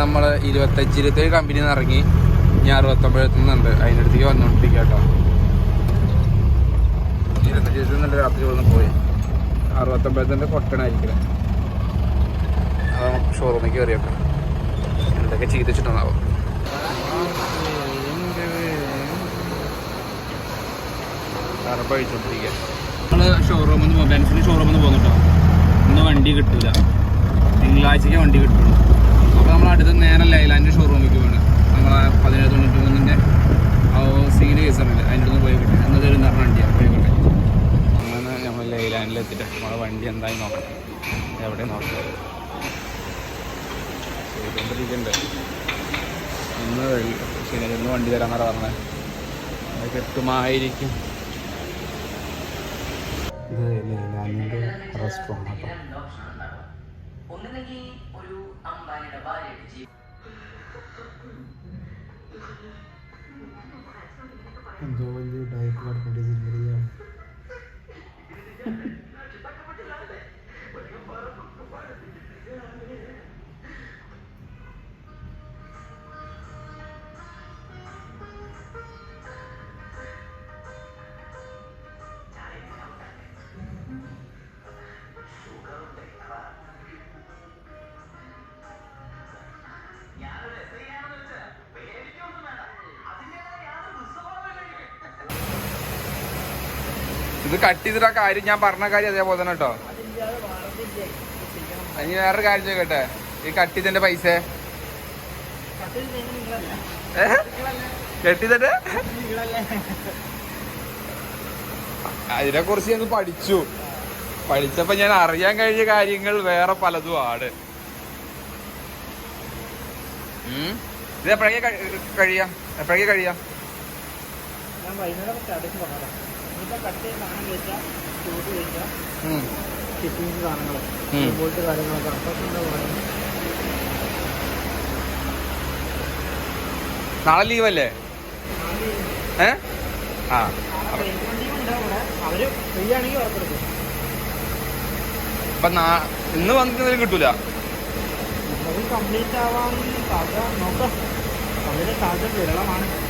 നമ്മൾ ഇരുപത്തഞ്ച് ഇരുപത്തേഴ് കമ്പനിയിൽ നിന്ന് ഇറങ്ങി. ഇനി അതിന്റെ അടുത്തേക്ക് വന്നുകൊണ്ടിരിക്കുക കേട്ടോ ഇരുപത്തഞ്ച് ഇരുപത്തിന്നുണ്ട് രാത്രി വന്ന് പോയി. അറുപത്തൊമ്പഴത്തിന്റെ കൊട്ടണായിരിക്കില്ല അത് നമുക്ക് ഷോറൂമിൽ കയറിയൊക്കെ എന്തൊക്കെ ചെയ്തിട്ടുണ്ടാവും ഷോറൂമിൽ നിന്ന് ബെൻസിന് ഷോറൂമിൽ നിന്ന് പോകുന്നുണ്ടോ ഇന്ന് വണ്ടി കിട്ടില്ല തിങ്കളാഴ്ചയ്ക്ക് വണ്ടി കിട്ടുള്ളൂ. അടുത്ത നേരെ ലൈലാൻഡ് ഷോറൂമിലേക്ക് വേണം നമ്മളെ പതിനേഴ് തൊണ്ണൂറ്റി മൂന്നിന്റെ ആ സീന് കേസാണല്ലേ അതിന്റെ അടുത്ത് പോയി കിട്ടി. എന്നത് ഒരു പറഞ്ഞ വണ്ടിയാണ് പോയി കിട്ടി. അങ്ങനെ നമ്മൾ ലൈലാൻഡിൽ എത്തിയിട്ട് നമ്മളെ വണ്ടി എന്തായി നോക്കണം എവിടെ നോക്കാം. ചെയ്തുകൊണ്ടിരിക്കണ്ടേ ഇന്ന് ഇന്ന് വണ്ടി തരാന്നാണ് പറഞ്ഞത് അത് കിട്ടുമായിരിക്കും ഇത് ലൈലാൻഡിന്റെ റെസ്റ്റോറന്റ് കേട്ടോ ഒന്നില്ലെങ്കിൽ ഒരു അംബാനിയുടെ ഭാര്യയുടെ ജീവിതം എന്തോ വലിയ ഡയറ്റ് നടക്കേണ്ടത് ഇത് കട്ട് ചെയ്തിട്ട് കാര്യം ഞാൻ പറഞ്ഞ കാര്യം അതേപോലെ തന്നെ കേട്ടോ. അതിന് വേറൊരു കാര്യം ചോദിക്കട്ടെ? ഈ കട്ട് ചെയ്തതിന്റെ പൈസ? കട്ട് അതിനെ കുറിച്ച് ഞങ്ങൾ പഠിച്ചു. പഠിച്ചപ്പോ ഞാൻ അറിയാൻ കഴിഞ്ഞ കാര്യങ്ങൾ വേറെ പലതും ഉം. ഇത് എപ്പോഴേക്ക് കഴിയാം. എപ്പോഴേക്ക് കഴിയാം. കട്ട് ചെയ്ത് സാധനം ചൂട് സാധനങ്ങൾ. പോയിട്ട് കാര്യങ്ങളൊക്കെ. എന്താ പറയുക നാളെ ലീവല്ലേ ഏ? ആ. അപ്പൊ ഇന്ന് വന്നിട്ട് കിട്ടൂല? കംപ്ലീറ്റ് ആവാൻ സാധ്യത നോക്കാം. അതിന്റെ സാധ്യത വിരളമാണ്.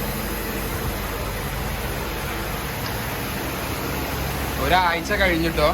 ഒരാഴ്ച കഴിഞ്ഞിട്ടോ?